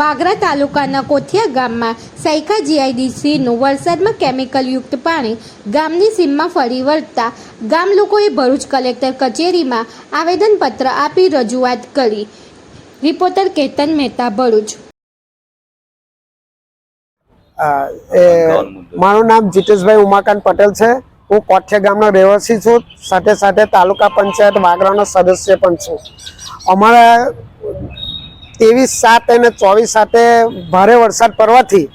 વાગરા તાલુકાના કોથિયા ગામમાં સૈખા જીઆઈડીસીનું વરસાદમાં કેમિકલયુક્ત પાણી ગામની સીમમાં ફરી વળતા ગામ લોકોએ ભરૂચ કલેક્ટર કચેરીમાં આવેદનપત્ર આપી રજૂઆત કરી. રિપોર્ટર કેતન મહેતા, ભરૂચ. મારું નામ જીતેશભાઈ ઉમાકાંત પટેલ છે. હું કોઠિયા ગામનો રહેવાસી છું. સાથે સાથે તાલુકા પંચાયત વાગરાનો સદસ્ય પણ છું. અમારા ત્રેવીસ સાત અને ચોવીસ સાથે ભારે વરસાદ પડવાથી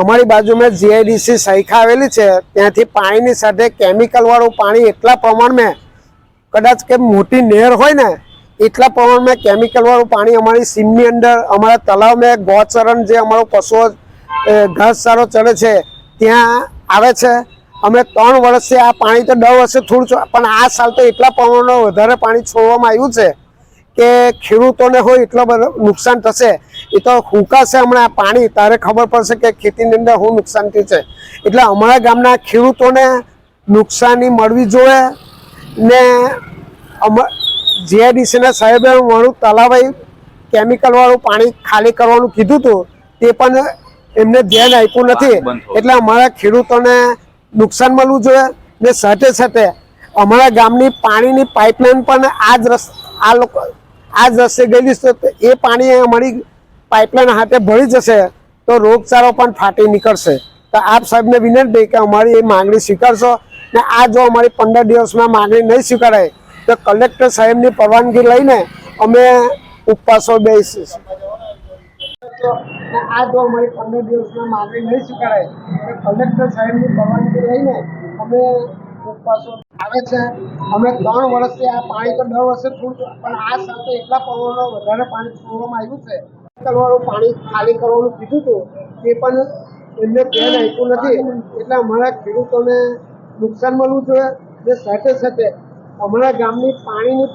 અમારી બાજુમાં જીઆઈડીસી સૈખા આવેલી છે. ત્યાંથી પાણીની સાથે કેમિકલવાળું પાણી એટલા પ્રમાણમાં, કદાચ કે મોટી નહેર હોય ને, એટલા પ્રમાણમાં કેમિકલવાળું પાણી અમારી સીમની અંદર, અમારા તળાવમાં ગૌચરણ જે અમારો પશુઓ ઘાસચારો ચડે છે, ત્યાં આવે છે. અમે ત્રણ વર્ષથી આ પાણી તો દર વર્ષે થોડું પણ આ સાલ તો એટલા પ્રમાણમાં વધારે પાણી છોડવામાં આવ્યું છે. કે ખેડૂતોને હોય એટલો બધો નુકસાન થશે એ તો હુકાશે હમણાં પાણી. તારે ખબર પડશે કે ખેતીની અંદર શું નુકસાન થયું છે. એટલે અમારા ગામના ખેડૂતોને નુકસાની મળવી જોઈએ ને અમા જીઆઈડીસીના સાહેબે મારું તલાવાઈ કેમિકલવાળું પાણી ખાલી કરવાનું કીધું હતું તે પણ એમને ધ્યાન આપ્યું નથી. એટલે અમારા ખેડૂતોને નુકસાન મળવું જોઈએ ને સાથે સાથે અમારા ગામની પાણીની પાઇપલાઇન પણ આ જ રસ આ લોકો આ જશે ગયેલી, તો એ પાણી અમારી પાઇપલાઇન હાથે ભળી જશે, તો રોગચાળો પણ ફાટી નીકળશે. તો આપ સાહેબને વિનંતી કે અમારી એ માંગણી સ્વીકારશો ને આ જો અમારી પંદર દિવસમાં માંગણી નહીં સ્વીકારાય, તો કલેક્ટર સાહેબની પરવાનગી લઈને અમે ઉપવાસો બેસીશું. આ જો અમારી પંદર દિવસમાં માંગણી નહીં સ્વીકારાય, તો કલેક્ટર સાહેબની પરવાનગી લઈને અમે આવે છે. અમે ત્રણ વર્ષથી આ પાણી તો દર વર્ષે થોડું પણ આ સાથે એટલા પ્રમાણમાં વધારે પાણી છોડવામાં આવ્યું છે. કરવાનું પાણી ખાલી કરવાનું કીધું હતું, તે પણ એમને ધ્યાન આપ્યું નથી. એટલે અમારા ખેડૂતોને નુકસાન મળવું જોઈએ અને સાથે સાથે અમારા ગામની પાણીની